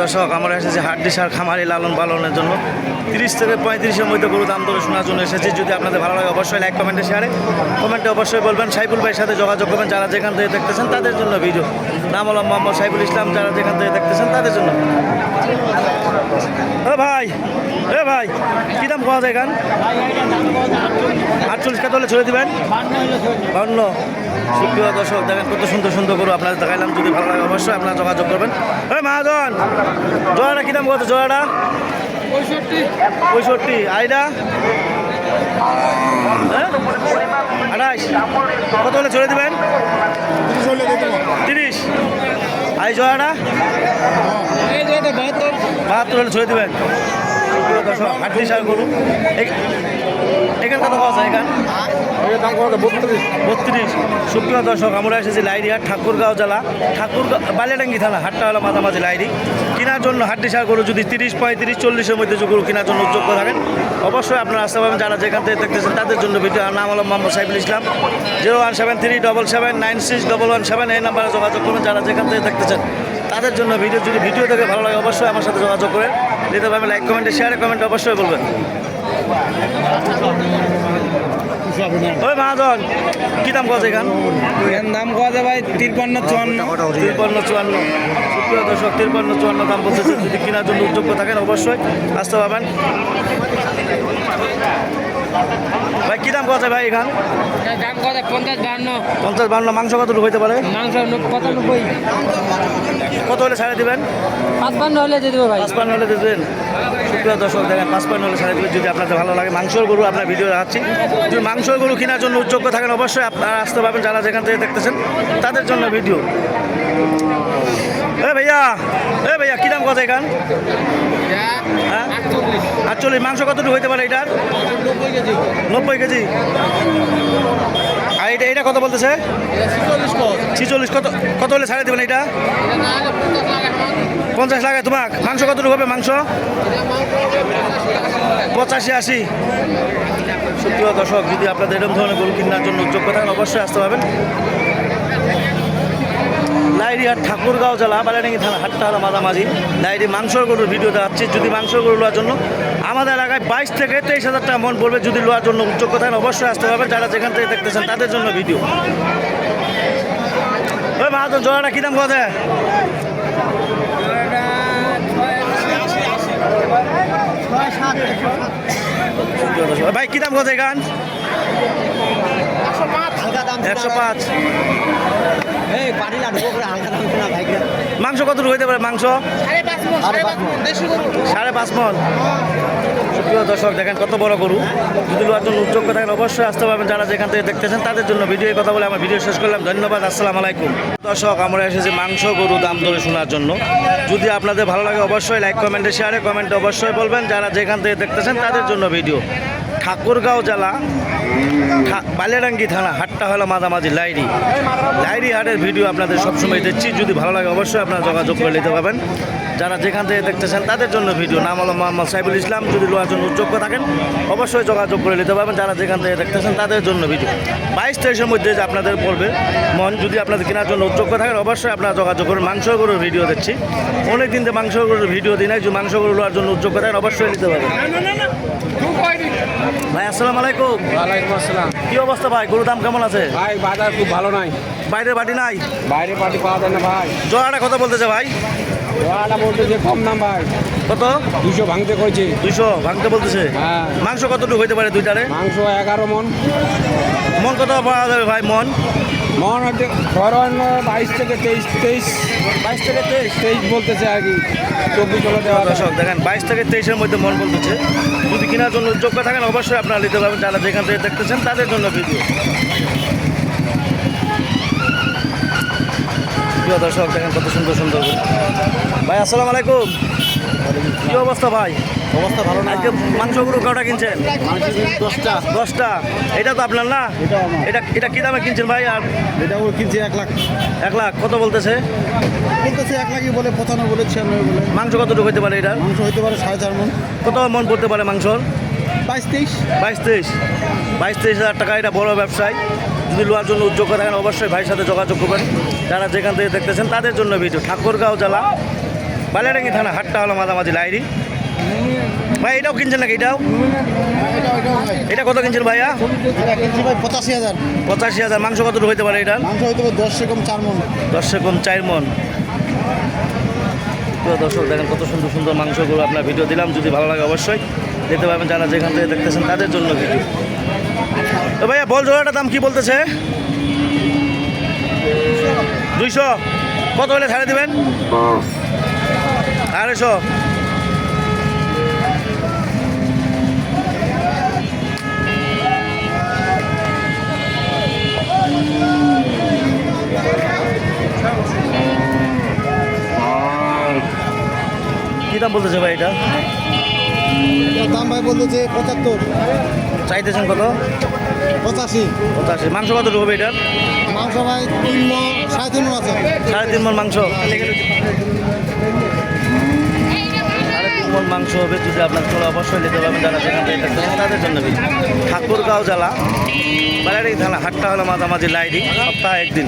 দর্শক, আমরা এসেছি হাড্ডি সার খামারি লালন পালনের জন্য। তিরিশ থেকে পঁয়ত্রিশের মধ্যে গরু দাম দরে শোনার জন্য এসেছি। যদি আপনাদের ভালো লাগে, অবশ্যই লাইক কমেন্টে শেয়ারে কমেন্টে অবশ্যই বলবেন, সাইফুল ভাইয়ের সাথে যোগাযোগ করবেন, যারা যেখান থেকে দেখতেছেন তাদের জন্য ভিডিও নাম হলো মোহাম্মদ সাইফুল ইসলাম, যারা যেখান থেকে দেখতেছেন তাদের জন্য। ও ভাই, এ ভাই, কী দাম পাওয়া যায় গান? আটচল্লিশ কত হলে ছেড়ে দিবেন? বান্ন। সুপ্রিয় দর্শক, দেখেন কত সুন্দর সুন্দর গরু আপনাদের দেখাইলাম। যদি ভালো লাগে, অবশ্যই আপনারা যোগাযোগ করবেন। ওই মহাজন! জোড়াটা কী দাম কত? জোড়াটা? পঁয়ষট্টি। আইডা আঠাশ আঠাইশ কত হলে চলে দেবেন? তিরিশ আই জোড়াটা? বাহাত্তর হলে চলে দিবেন। এখান বত্রিশ সুপ্রিয় দর্শক আমরা এসেছি লাইরিহাট ঠাকুরগাঁও জেলা ঠাকুরগাঁও বালিয়াডাঙ্গি থানা হাটটা হলো মাঝামাঝি লাইরি কেনার জন্য হাড্ডি সার গরু যদি তিরিশ পঁয়ত্রিশ চল্লিশের মধ্যে গরু কেনার জন্য উদ্যোগ থাকেন অবশ্যই আপনারা আসতে পারবেন যারা যেখান থেকে দেখতেছেন তাদের জন্য ভিডিও নাম হলো Mohammad Saiful Islam zero one seven three double seven nine six double one seven এই নাম্বারে যোগাযোগ করবেন যারা যেখান থেকে দেখতেছেন তাদের জন্য ভিডিও যদি ভিডিও থেকে ভালো লাগে, অবশ্যই আমার সাথে যোগাযোগ করে নিতে পারবেন লাইক কমেন্টে শেয়ার কমেন্ট অবশ্যই বলবেন। ওই মহাজন কি দাম এখান? এর ভাই? তিরপান্ন চুয়ান্ন। তিরপান্ন চুয়ান্ন। সুপ্রিয় দর্শক তিরপান্ন চুয়ান্ন দাম যদি কেনার জন্য উদ্যোগ থাকেন অবশ্যই আসতে পারবেন। ভাই কী দাম কথা ভাই এখান? দাম কোয়া পঞ্চাশ বান্ন পঞ্চাশ বান্ন মাংস কত হইতে পারে? মাংস পঁচানব্বই। কত হলে ছাড়ে দিবেন? পাঁচপান্ন হলে দিয়ে দেবো ভাই। পাঁচপান্ন হলে দেবেন? সুপ্রিয় দর্শক দেখেন পাঁচপান্ন হলে ছাড়ে দেবেন। যদি আপনাদের ভালো লাগে মাংসর গরু আপনার ভিডিও দেখাচ্ছি। যদি মাংসর গরু কেনার জন্য উদ্যোগ থাকেন অবশ্যই আপনারা আসতে পারবেন যারা যেখান থেকে দেখতেছেন তাদের জন্য ভিডিও এ ভাইয়া এ ভাইয়া কী দাম কথা এখান? হ্যাঁ আটচল্লিশ। মাংস কতটুকু হইতে পারে এটার? নব্বই কেজি। আর এটা এটা কত বলতেছে? ছিচল্লিশ কত? কত হলে ছাড়ে দেবেন এটা? পঞ্চাশ লাগে তোমাক মাংস। কতটুকু হবে মাংস? পঁচাশি আশি। সুপ্রিয় দর্শক যদি আপনাদের এরকম ধরনের গরু কেনার জন্য যোগ্য থাকেন অবশ্যই আসতে পারবেন। লাইরিহাট ঠাকুরগাঁও জেলা বালাডাঙ্গি থানা হাটটা হলো মাঝামাঝি। লাইরি মাংসর গরুর ভিডিও দেখাচ্ছি। যদি মাংসর গরু লোয়ার জন্য আমাদের এলাকায় বাইশ থেকে তেইশ হাজার টাকা মন পড়বে যদি লোয়ার জন্য যোগ্য থাকেন অবশ্যই আসতে পারবেন যারা যেখান থেকে দেখতেছেন তাদের জন্য ভিডিও ওই মাহাজন জোড়াটা কী দাম কথা ভাই কী দাম কথা গান একশো পাঁচ। মাংস কত হইতে পারে মাংস? সাড়ে পাঁচ মন সুপ্রিয় দর্শক দেখেন কত বড় গরু। যদি লোয়ার জন্য উদ্যোগ থাকেন অবশ্যই আসতে পারবেন। যারা যেখান থেকে দেখতেছেন তাদের জন্য ভিডিও কথা বলে আমার ভিডিও শেষ করলাম। ধন্যবাদ আসসালাম আলাইকুম। দর্শক আমরা এসেছি মাংস গরু দাম ধরে শোনার জন্য। যদি আপনাদের ভালো লাগে অবশ্যই লাইক কমেন্টে শেয়ারে কমেন্টে অবশ্যই বলবেন। যারা যেখান থেকে দেখতেছেন তাদের জন্য ভিডিও। ঠাকুরগাঁও জেলা বালিয়াডাঙ্গি থানা, হাটটা হলো মাঝামাঝি লাইরি। লাইরি হাটের ভিডিও আপনাদের সবসময় দিচ্ছি যদি ভালো লাগে অবশ্যই আপনারা যোগাযোগ করে নিতে পারবেন। যারা যেখান থেকে দেখতেছেন তাদের জন্য ভিডিও। নাম হলো মোহাম্মদ সাইবুল ইসলাম। যদি লোয়ার জন্য যোগ্য থাকেন অবশ্যই যোগাযোগ করে নিতে পারবেন। যারা যেখান থেকে দেখতেছেন তাদের জন্য ভিডিও। বাইশ তেইশের মধ্যে যে আপনাদের পড়বে মন যদি আপনাদের কেনার জন্য উদ্যোগ থাকেন অবশ্যই আপনারা যোগাযোগ করুন। মাংস গরুর ভিডিও দিচ্ছি অনেক দিন যে মাংস গরুর ভিডিও দিই নাই। যদি মাংস গরু লোয়ার জন্য উদ্যোগ থাকেন অবশ্যই নিতে পারবেন। ভাই আসসালামু আলাইকুম। ওয়ালাইকুম আসসালাম। কি অবস্থা ভাই? গরুর দাম কেমন আছে? ভাই বাজার খুব ভালো নাই। বাইরে বাটি নাই? বাইরে পার্টি পাওয়া যায় না ভাই। জোড়াটা কত বলতেছে ভাই। ওয়াটা বলতে যে কম ভাই। কত? দুশো ভাঙতে কইছে দুইশো ভাঙতে বলতেছে? হ্যাঁ। মাংস কতটুকু হইতে পারে দুইটারে? মাংস এগারো মন। মন কত পাওয়া যাবে ভাই মন? মন হচ্ছে ধরেন বাইশ থেকে তেইশ তেইশ। বাইশ থেকে তেইশ তেইশ বলতেছে আর কি। চব্বিশ হলে দেওয়া। দর্শক দেখেন বাইশ থেকে তেইশের মধ্যে মন বলতেছে। যদি কেনার জন্য যোগ্য থাকেন অবশ্যই আপনারা নিতে পারবেন। যারা যেখান থেকে দেখতেছেন তাদের জন্য ভিডিও। প্রিয় দর্শক দেখেন কত সুন্দর সুন্দর ভাই আসসালামু আলাইকুম। কি অবস্থা ভাই? অবস্থা ভালো না। আজকে মাংসগুলো কটা কিনছেন? দশটা। দশটা। এটা তো আপনার না? এটা এটা কি দামে কিনছেন ভাই? আর এটা ও কিনছে এক লাখ। এক লাখ কত বলতেছে? বলতেছে এক লাখই বলে পঁচানব্বই বলে ছিয়ানব্বই বলে। মাংস কতটুকু হইতে পারে এটা মাংস হইতে পারে সাড়ে চার মন। কত মন পড়তে পারে মাংসর? বাইশ তেইশ। বাইশ তেইশ। বাইশ তেইশ হাজার টাকা এটা বড় ব্যবসায়। যদি লোয়ার জন্য উদ্যোগ থাকেন অবশ্যই ভাইয়ের সাথে যোগাযোগ করবেন। যারা যেখান থেকে দেখতেছেন তাদের জন্য ভিডিও। ঠাকুরগাঁও জেলা বালিয়াডাঙ্গি থানা হাটটা হলো মাঝামাঝি লাইরি ভাই এটাও কিনছেন নাকি? এটাও? এটা কত কিনছেন ভাইয়া? পঁচাশি হাজার। পঁচাশি হাজার। মাংস কতটুকু হইতে পারে এটা মাংস দশ সেরকম চার মন। দশে কম চার মন। দর্শক দেখেন কত সুন্দর সুন্দর মাংসগুলো আপনার ভিডিও দিলাম। যদি ভালো লাগে অবশ্যই দেখতে পাবেন যারা যেখান থেকে দেখতেছেন তাদের জন্য ভিডিও তো ভাইয়া, বল জোড়াটার দাম কি বলতেছে? দুইশো। কত হলে ছাড়ে দেবেন? আড়াইশো। কী দাম বলতেছে ভাই এটা? দাম ভাই বলতেছে পঁচাত্তর। চাইতেছেন কত? পঁচাশি। পঁচাশি। মাংস কত হবে এটার? মাংস ভাই তিন মন সাড়ে তিন মন আছে। সাড়ে তিন মন মাংস মন মাংস হবে যদি আপনার চলে অবশ্যই নিতে পারবেন যারা সেখান থেকে তাদের জন্য। ঠাকুরগাঁও জেলা। বাড়ারি থানা হাটটা হলো মাঝামাঝি লাইরি সপ্তাহে একদিন।